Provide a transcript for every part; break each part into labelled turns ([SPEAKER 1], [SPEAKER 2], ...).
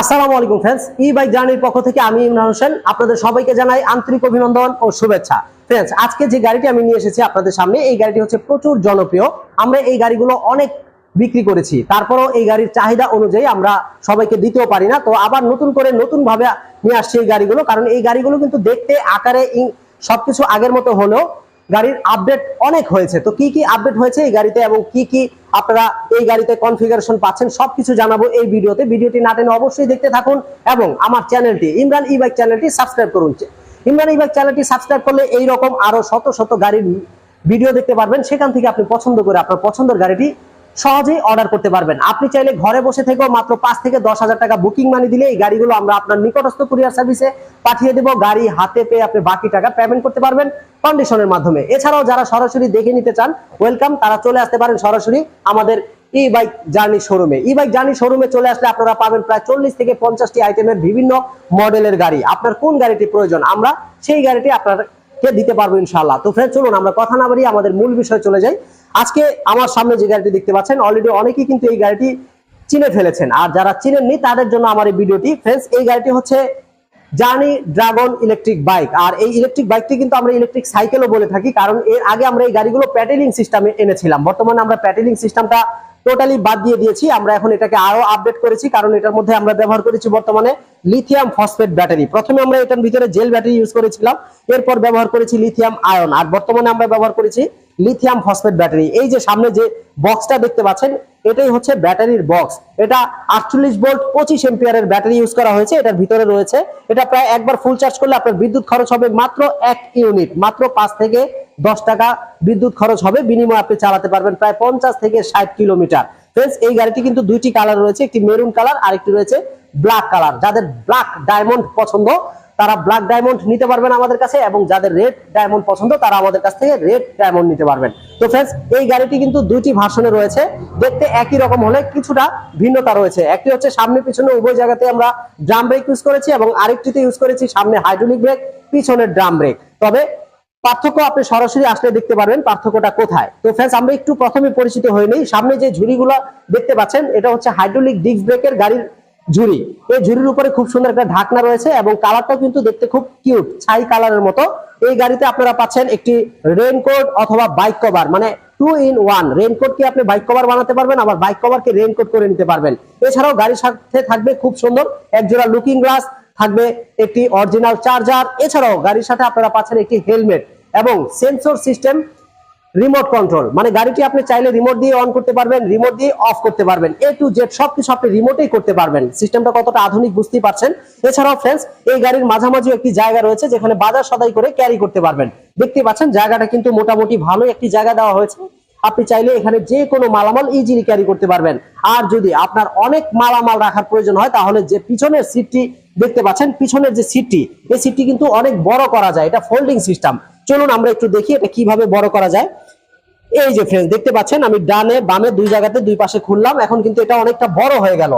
[SPEAKER 1] আসসালামু আলাইকুম ফ্রেন্ডস ই বাইক জার্নির পক্ষ থেকে আমি ইমরান হোসেন। আপনাদের সবাইকে জানাই আন্তরিক অভিনন্দন ও শুভেচ্ছা। ফ্রেন্ডস আজকে যে গাড়িটি আমি নিয়ে এসেছি আপনাদের সামনে, এই গাড়িটি হচ্ছে প্রচুর জনপ্রিয়। আমরা এই গাড়িগুলো অনেক বিক্রি করেছি। তারপরেও এই গাড়ির চাহিদা অনুযায়ী আমরা সবাইকে দিতেও পারি না। তো আবার নতুন করে নতুন ভাবে নিয়ে আসছি এই গাড়িগুলো, কারণ এই গাড়িগুলো কিন্তু দেখতে, আকারে সবকিছু আগের মতো হলেও গাড়ির আপডেট অনেক হয়েছে। তো কি কি আপডেট হয়েছে এই গাড়িতে এবং কি কি আপনারা এই গাড়িতে কনফিগারেশন পাচ্ছেন, সবকিছু জানাব এই ভিডিওতে। ভিডিওটি না টেনে অবশ্যই দেখতে থাকুন এবং আমার চ্যানেলটি, ইমরান ই বাইক চ্যানেলটি সাবস্ক্রাইব করুন। ইমরান ই বাইক চ্যানেলটি সাবস্ক্রাইব করলে এই রকম আরও শত শত গাড়ির ভিডিও দেখতে পারবেন। সেখান থেকে আপনি পছন্দ করে আপনার পছন্দের গাড়িটি সহজেই অর্ডার করতে পারবেন। আপনি চাইলে ঘরে বসে থেকেও মাত্র পাঁচ থেকে দশ হাজার টাকা বুকিং মানি দিলে এই গাড়িগুলো আমরা আপনার নিকটস্থ কুরিয়ার সার্ভিসে পাঠিয়ে দেবো। গাড়ি হাতে পেয়ে আপনি বাকি টাকা পেমেন্ট করতে পারবেন কন্ডিশনের মাধ্যমে। এছাড়াও যারা সরাসরি দেখে নিতে চান ওয়েলকাম তারা চলে আসতে পারেন সরাসরি আমাদের ই বাইক জার্নি শোরুমে ই বাইক জার্নি শোরুমে চলে আসলে আপনারা পাবেন প্রায় চল্লিশ থেকে পঞ্চাশটি আইটেমের বিভিন্ন মডেলের গাড়ি। আপনার কোন গাড়িটি প্রয়োজন, আমরা সেই গাড়িটি আপনাকে দিতে পারব ইনশাল্লাহ তো ফ্রেন্ড চলুন আমরা কথা না বাড়িয়ে আমাদের মূল বিষয় চলে যাই। আজকে আমার সামনে যে গাড়িটি দেখতে পাচ্ছেন অলরেডি অনেকেই কিন্তু এই গাড়িটি চিনে ফেলেছেন। আর যারা চিনেননি, তাদের জন্য আমার এই ভিডিওটি। ফ্রেন্ডস এই গাড়িটি হচ্ছে জার্নি ড্রাগন ইলেকট্রিক বাইক আর এই ইলেকট্রিক বাইকটি কিন্তু আমরা ইলেকট্রিক সাইকেলও বলে থাকি, কারণ এর আগে আমরা এই গাড়িগুলো প্যাটেলিং সিস্টেমে এনেছিলাম। বর্তমানে আমরা প্যাটেলিং সিস্টেমটা টোটালি বাদ দিয়ে দিয়েছি। আমরা এখন এটাকে আরও আপডেট করেছি, কারণ এটার মধ্যে আমরা ব্যবহার করেছি বর্তমানে লিথিয়াম ফসফেট ব্যাটারি প্রথমে আমরা এটার ভিতরে জেল ব্যাটারি ইউজ করেছিলাম, এরপর ব্যবহার করেছি লিথিয়াম আয়ন আর বর্তমানে আমরা ব্যবহার করেছি লিথিয়াম ফসফেট ব্যাটারি এই যে সামনে যে বক্সটা দেখতে পাচ্ছেন, এটাই হচ্ছে ব্যাটারির বক্স এটা আটচল্লিশ ভোল্ট পঁচিশ এম্পিয়ারের ব্যাটারি ইউজ করা হয়েছে এটার ভিতরে রয়েছে। এটা প্রায় একবার ফুল চার্জ করলে আপনার বিদ্যুৎ খরচ হবে মাত্র এক ইউনিট মাত্র পাঁচ থেকে দশ টাকা বিদ্যুৎ খরচ হবে। বিনিময়ে আপনি চালাতে পারবেন প্রায় পঞ্চাশ থেকে ষাট কিলোমিটার ফ্রেন্ডস এই গাড়িটি কিন্তু দুইটি কালার রয়েছে, একটি মেরুন কালার আর একটি রয়েছে ব্ল্যাক কালার যাদের ব্ল্যাক ডায়মন্ড পছন্দ তারা ব্ল্যাক ডায়মন্ড নিতে পারবেন আমাদের কাছে এবং যাদের রেড ডায়মন্ড পছন্দ, তারা আমাদের কাছ থেকে রেড ডায়মন্ড নিতে পারবেন। তো ফ্রেন্ডস এই গাড়িটি কিন্তু দুইটি ভার্সনে রয়েছে। দেখতে একই রকম হলে কিছুটা ভিন্নতা রয়েছে। একটি হচ্ছে সামনে, পিছনে, উভয় জায়গাতে আমরা ড্রাম ব্রেক ইউজ করেছি এবং আরেকটিতে ইউজ করেছি সামনে হাইড্রোলিক ব্রেক পিছনে ড্রাম ব্রেক তবে পার্থক্য আপনি সরাসরি আসলে দেখতে পারবেন পার্থক্যটা কোথায়। তো ফ্রেন্ডস আমরা একটু প্রথমে পরিচিত হয়ে নেই। সামনে যে ঝুড়িগুলো দেখতে পাচ্ছেন, এটা হচ্ছে হাইড্রোলিক ডিস্ক ব্রেকের গাড়ির ঝুড়ি। এই ঝুড়ির উপরে খুব সুন্দর একটা ঢাকনা রয়েছে এবং কালারটা কিন্তু দেখতে খুব কিউট, ছাই কালারের মতো। এই গাড়িতে আপনারা পাচ্ছেন একটি রেইনকোট অথবা বাইক কভার মানে টু ইন ওয়ান রেইনকোট কে আপনি বাইক কভার বানাতে পারবেন, আবার বাইক কভারকে রেইনকোট করে নিতে পারবেন। এছাড়াও গাড়ির সাথে থাকবে খুব সুন্দর এক জোড়া লুকিং গ্লাস থাকবে একটি অরিজিনাল চার্জার এছাড়াও গাড়ির সাথে আপনারা পাচ্ছেন একটি হেলমেট এবং সেন্সর সিস্টেম রিমোট কন্ট্রোল মানে গাড়িটি আপনি চাইলে রিমোট দিয়ে অন করতে পারবেন রিমোট দিয়ে অফ করতে পারবেন। এ টু জেড সবকিছু আপনি রিমোটেই করতে পারবেন। সিস্টেমটা কতটা আধুনিক বুঝতেই পারছেন। এছাড়াও ফ্রেন্ডস এই গাড়ির মাঝামাঝি একটি জায়গা রয়েছে যেখানে বাজার সদাই করে ক্যারি করতে পারবেন। দেখতে পাচ্ছেন, জায়গাটা কিন্তু মোটামুটি ভালো একটি জায়গা দেওয়া হয়েছে। আপনি চাইলে এখানে যে কোনো মালামাল ইজিলি ক্যারি করতে পারবেন। আর যদি আপনার অনেক মালামাল রাখার প্রয়োজন হয়, তাহলে যে পিছনের সিটটি দেখতে পাচ্ছেন, পিছনের যে সিটটি এই সিটটি কিন্তু অনেক বড় করা যায়। এটা ফোল্ডিং সিস্টেম চলুন আমরা একটু দেখি এটা কীভাবে বড় করা যায়। এই যে ফ্রেন্ড দেখতে পাচ্ছেন, আমি ডানে, বামে দুই জায়গাতে দুই পাশে খুললাম। এখন কিন্তু এটা অনেকটা বড় হয়ে গেল।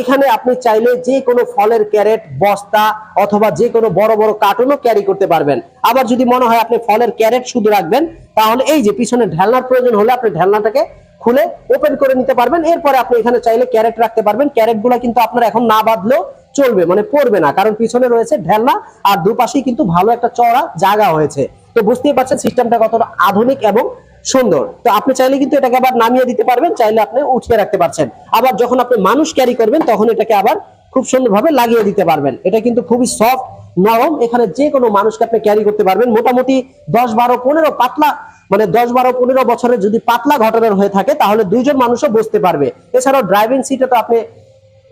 [SPEAKER 1] এখানে আপনি চাইলে যে কোনো ফলের ক্যারেট, বস্তা অথবা যে কোনো বড় বড় কার্টুনও ক্যারি করতে পারবেন। আবার যদি মনে হয় আপনি ফলের ক্যারেট শুধু রাখবেন, তাহলে এই যে পিছনে ঢেলনার প্রয়োজন হলে আপনি ঢেলনাটাকে খুলে ওপেন করে নিতে পারবেন। এরপরে আপনি এখানে চাইলে ক্যারেট রাখতে পারবেন। ক্যারেটগুলা কিন্তু আপনার এখন না বাঁধলেও চলবে মানে পড়বে না। কারণ পিছনে রয়েছে ঢেলনা আর দুপাশেই কিন্তু ভালো একটা চড়া জায়গা হয়েছে। তো বুঝতেই পারছেন সিস্টেমটা কতটা আধুনিক এবং সুন্দর। তো আপনি চাইলে কিন্তু এটাকে আবার নামিয়ে দিতে পারবেন, চাইলে আপনি উঠিয়ে রাখতে পারছেন। আবার যখন আপনি মানুষ ক্যারি করবেন, তখন এটাকে আবার খুব সুন্দরভাবে লাগিয়ে দিতে পারবেন। এটা কিন্তু খুবই সফট নরম। এখানে যে কোনো মানুষকে আপনি ক্যারি করতে পারবেন। মোটামুটি দশ বারো পনেরো পাতলা মানে দশ বারো পনেরো বছরের যদি পাতলা ঘটনার হয়ে থাকে, তাহলে দুইজন মানুষও বসতে পারবে। এছাড়াও ড্রাইভিং সিটে তো আপনি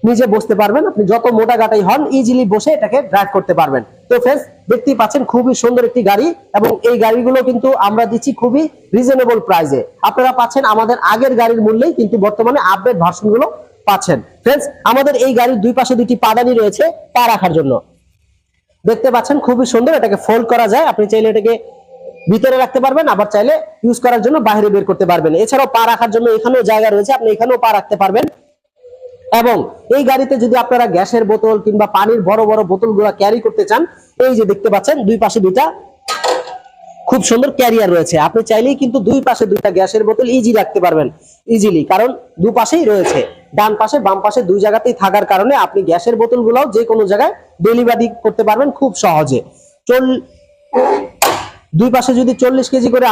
[SPEAKER 1] নিজে বসতে পারবেন। আপনি যত মোটা গাটাই হন ইজিলি বসে এটাকে ড্রাইভ করতে পারবেন। তো ফ্রেন্ডস দেখতেই পাচ্ছেন খুবই সুন্দর একটি গাড়ি এবং এই গাড়িগুলো কিন্তু আমরা দিচ্ছি খুবই রিজনেবল প্রাইসে আপনারা পাচ্ছেন আমাদের আগের গাড়ির মূল্যেই কিন্তু বর্তমানে আপডেট ভার্সনগুলো পাচ্ছেন। ফ্রেন্ডস আমাদের এই গাড়ির দুই পাশে দুটি পাদানি রয়েছে, পা রাখার জন্য। দেখতে পাচ্ছেন খুবই সুন্দর, এটাকে ফোল্ড করা যায়। আপনি চাইলে এটাকে ভিতরে রাখতে পারবেন, আবার চাইলে ইউজ করার জন্য বাইরে বের করতে পারবেন। এছাড়াও পা রাখার জন্য এখানেও জায়গা রয়েছে, আপনি এখানেও পা রাখতে পারবেন। এবং এই গাড়িতে যদি আপনারা গ্যাসের বোতল কিংবা পানির বড় বড় বোতলগুলো ক্যারি করতে চান এই যে দেখতে পাচ্ছেন, দুই পাশে দুইটা খুব সুন্দর ক্যারিয়ার রয়েছে। আপনি চাইলেই কিন্তু দুই পাশে দুইটা গ্যাসের বোতল ইজি রাখতে পারবেন ইজিলি কারণ দুপাশেই রয়েছে। ডান পাশে, বাম পাশে দুই জায়গাতেই থাকার কারণে আপনি গ্যাসের বোতলগুলোও যে কোনো জায়গায় ডেলিভারি করতে পারবেন খুব সহজে। চল দুই পাশে যদি চল্লিশ কেজি করে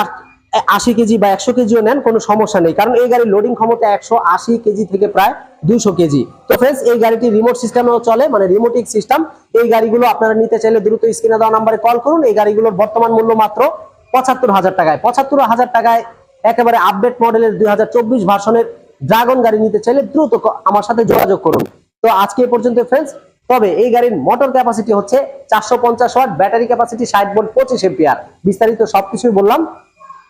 [SPEAKER 1] আশি কেজি বা একশো কেজিও নেন, কোনো সমস্যা নেই। কারণ এই গাড়ির লোডিং ক্ষমতা একশো আশি কেজি থেকে প্রায় দুইশো কেজি। তো ফ্রেন্ডস এই গাড়িটি রিমোট সিস্টেমেও চলে মানে রিমোটিক সিস্টেম এই গাড়িগুলো আপনারা নিতে চাইলে দ্রুত স্ক্রিনে দেওয়া নাম্বারে কল করুন। এই গাড়িগুলোর বর্তমান মূল্য মাত্র পঁচাত্তর হাজার টাকায়। পঁচাত্তর হাজার টাকায় একেবারে আপডেট মডেলের দুই হাজার চব্বিশ ভার্সনের ড্রাগন গাড়ি নিতে চাইলে দ্রুত আমার সাথে যোগাযোগ করুন। তো আজকে পর্যন্ত ফ্রেন্ডস তবে এই গাড়ির মোটর ক্যাপাসিটি হচ্ছে চারশো পঞ্চাশ ওয়াট ব্যাটারি ক্যাপাসিটি ষাট ভোল্ট পঁচিশ এম্পিয়ার বিস্তারিত সবকিছুই বললাম।